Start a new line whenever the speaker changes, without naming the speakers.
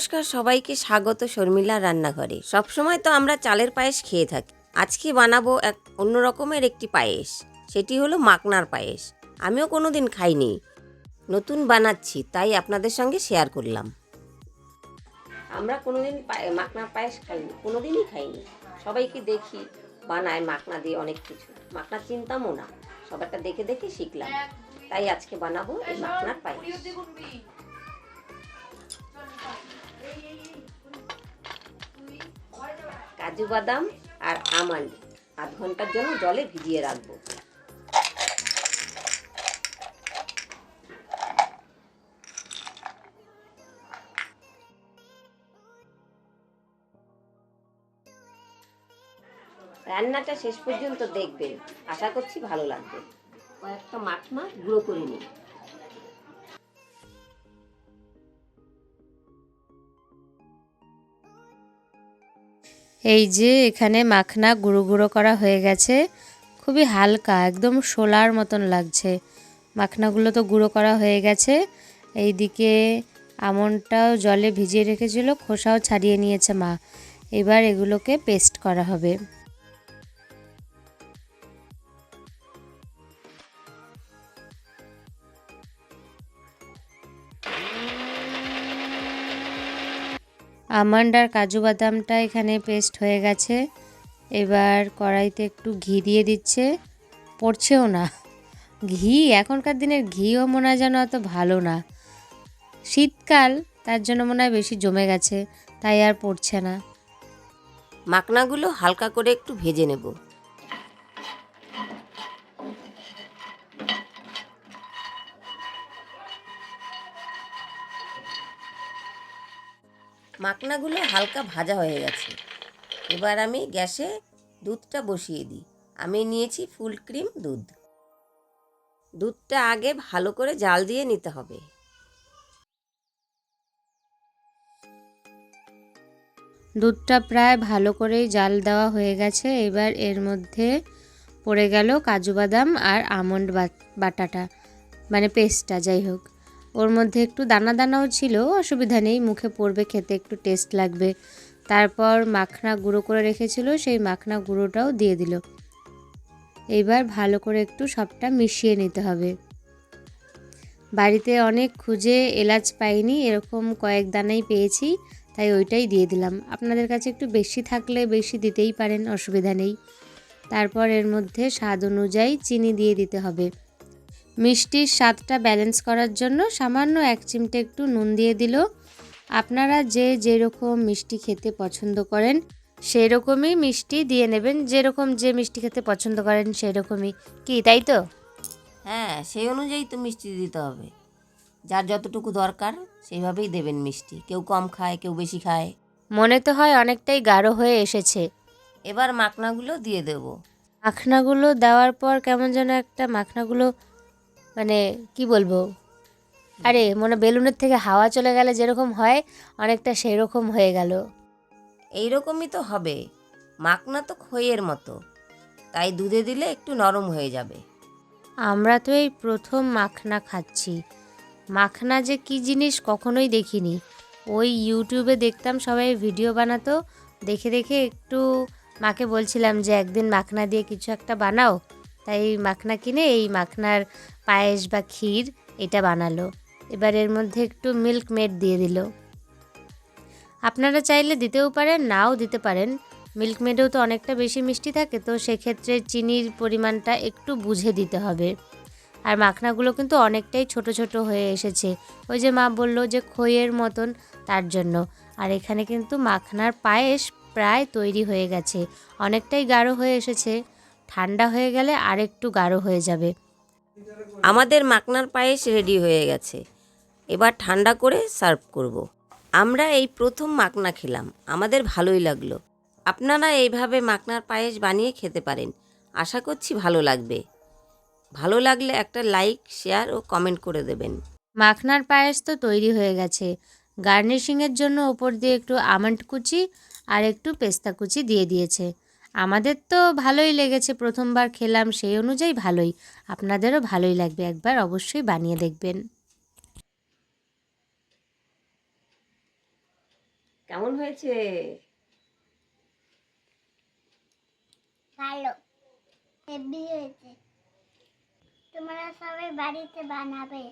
নমস্কার, সবাইকে স্বাগত শর্মিলা রান্নাঘরে। সবসময় তো আমরা চালের পায়েস খেয়ে থাকি। আজকে বানাবো এক অন্য রকমের একটি পায়েস। সেটি হলো মাকনার পায়েস। আমিও কোনোদিন খাইনি। নতুন বানাচ্ছি, তাই আপনাদের সঙ্গে শেয়ার করলাম। আমরা কোনোদিন পায়ে- মাকনার পায়েস খাইনি, কোনোদিনই খাইনি। সবাইকে দেখি, বানায় মাকনা দিয়ে অনেক কিছু। মাকনা চিনতামও না। সবারটা দেখে দেখে শিখলাম। তাই আজকে বানাবো এই মাকনার পায়েস। কাজু বাদাম আর আমন্ড। আধ ঘণ্টার জন্য জলে ভিজিয়ে রাখব। রান্নাটা শেষ পর্যন্ত দেখবেন। আশা করছি ভালো লাগবে। কয়েকটা মাছ মাছ গুঁড়ো করে নিই
এই যে এখানে মাখনা গুঁড়ো গুঁড়ো করা হয়ে গেছে। খুবই হালকা, একদম শোলার মতন লাগছে। মাখনাগুলো তো গুঁড়ো করা হয়ে গেছে। এইদিকে আমনটাও জলে ভিজিয়ে রেখেছিল, খোসাও ছাড়িয়ে নিয়েছে মা। এবার এগুলোকে পেস্ট করা হবে। আমন্ড আর কাজু বাদামটা এখানে পেস্ট হয়ে গেছে। এবার কড়াইতে একটু ঘি দিয়ে দিচ্ছে। পড়ছেও না। ঘি, এখনকার দিনের ঘিও মনে হয় যেন অত ভালো না। শীতকাল, তার জন্য মনে হয় বেশি জমে গেছে। তাই আর পড়ছে না।
মাকনাগুলো হালকা করে একটু ভেজে নেব। মাখনাগুলো হালকা ভাজা হয়ে গেছে। এবার আমি গ্যাসে দুধটা বসিয়ে দিই। আমি নিয়েছি ফুল ক্রিম দুধ। দুধটা আগে ভালো করে জাল দিয়ে নিতে হবে।
দুধটা প্রায় ভালো করেই জাল দেওয়া হয়ে গেছে। এবার এর মধ্যে পড়ে গেল কাজু বাদাম আর আমন্ড বাটাটা মানে পেস্টটা, যাই হোক। ওর মধ্যে একটু দানা দানাও ছিল, অসুবিধা নেই, মুখে পড়বে, খেতে একটু টেস্ট লাগবে। তারপর মাখনা গুঁড়ো করে রেখেছিল, সেই মাখনা গুঁড়োটাও দিয়ে দিল। এইবার ভালো করে একটু সবটা মিশিয়ে নিতে হবে। বাড়িতে অনেক খুঁজে এলাচ পাইনি, এরকম কয়েক দানাই পেয়েছি, তাই ওইটাই দিয়ে দিলাম। আপনাদের কাছে একটু বেশি থাকলে বেশি দিতেই পারেন, অসুবিধা নেই। তারপর এর মধ্যে স্বাদ অনুযায়ী চিনি দিয়ে দিতে হবে। মিষ্টির স্বাদটা ব্যালেন্স করার জন্য সামান্য এক চিমটে একটু নুন দিয়ে দিল। আপনারা যে যেরকম মিষ্টি খেতে পছন্দ করেন সেই রকমই মিষ্টি দিয়ে নেবেন। যেরকম যে মিষ্টি খেতে পছন্দ করেন সেই রকমই কি তাই তো?
হ্যাঁ সেই অনুযায়ী তো মিষ্টি দিতে হবে। যার যতটুকু দরকার সেইভাবেই দেবেন মিষ্টি। কেউ কম খায় কেউ বেশি খায়।
মনে তো হয় অনেকটাই গাঢ় হয়ে এসেছে।
এবার মাখনাগুলো দিয়ে দেব।
মাখনাগুলো দেওয়ার পর কেমন যেন একটা মাখনাগুলো মানে কি বলব? আরে মনে বেলুনের থেকে হাওয়া চলে গেলে যেরকম হয় অনেকটা সেই রকম হয়ে গেল।
এইরকমই তো হবে। মাখনা তো খইয়ের মতো। তাই দুধে দিলে একটু নরম হয়ে যাবে।
আমরা তো এই প্রথম মাখনা খাচ্ছি। মাখনা যে কি জিনিস কখনোই দেখিনি। ওই ইউটিউবে দেখতাম সবাই ভিডিও বানাতো। দেখে দেখে একটু মাকে বলছিলাম যে একদিন মাখনা দিয়ে কিছু একটা বানাও। তাই মাখনা কিনে এই মাখনার পায়েস বা ক্ষীর এটা বানালো। এবার এর মধ্যে একটু মিল্ক মেড দিয়ে দিল। আপনারা চাইলে দিতেও পারেন, নাও দিতে পারেন। মিল্ক মেডেও তো অনেকটা বেশি মিষ্টি থাকে, তো সেক্ষেত্রে চিনির পরিমাণটা একটু বুঝে দিতে হবে। আর মাখনাগুলো কিন্তু অনেকটাই ছোট ছোট হয়ে এসেছে। ওই যে মা বলল যে খইয়ের মতন, তার জন্য। আর এখানে কিন্তু মাখনার পায়েস প্রায় তৈরি হয়ে গেছে। অনেকটাই গাঢ় হয়ে এসেছে। ঠান্ডা হয়ে গেলে আরেকটু গাঢ় হয়ে যাবে।
আমাদের মাখনার পায়েস রেডি হয়ে গেছে। এবার ঠান্ডা করে সার্ভ করব। আমরা এই প্রথম মাখনা খেলাম। আমাদের ভালোই লাগল। আপনারা এইভাবে মাখনার পায়েস বানিয়ে খেতে পারেন। আশা করছি ভালো লাগবে। ভালো লাগলে একটা লাইক শেয়ার ও কমেন্ট করে দেবেন।
মাখনার পায়েস তো তৈরি হয়ে গেছে। গার্নিশিংয়ের জন্য ওপর দিয়ে একটু আমন্ড কুচি আর একটু পেস্তা কুচি দিয়ে দিয়েছে। আমাদের তো ভালোই লেগেছে প্রথমবার খেলাম সেই অনুযায়ী ভালোই। আপনাদেরও ভালোই লাগবে একবার অবশ্যই বানিয়ে দেখবেন।
কেমন হয়েছে?
ভালো। হেভি হয়েছে। তোমরা সবাই বাড়িতে বানাবে।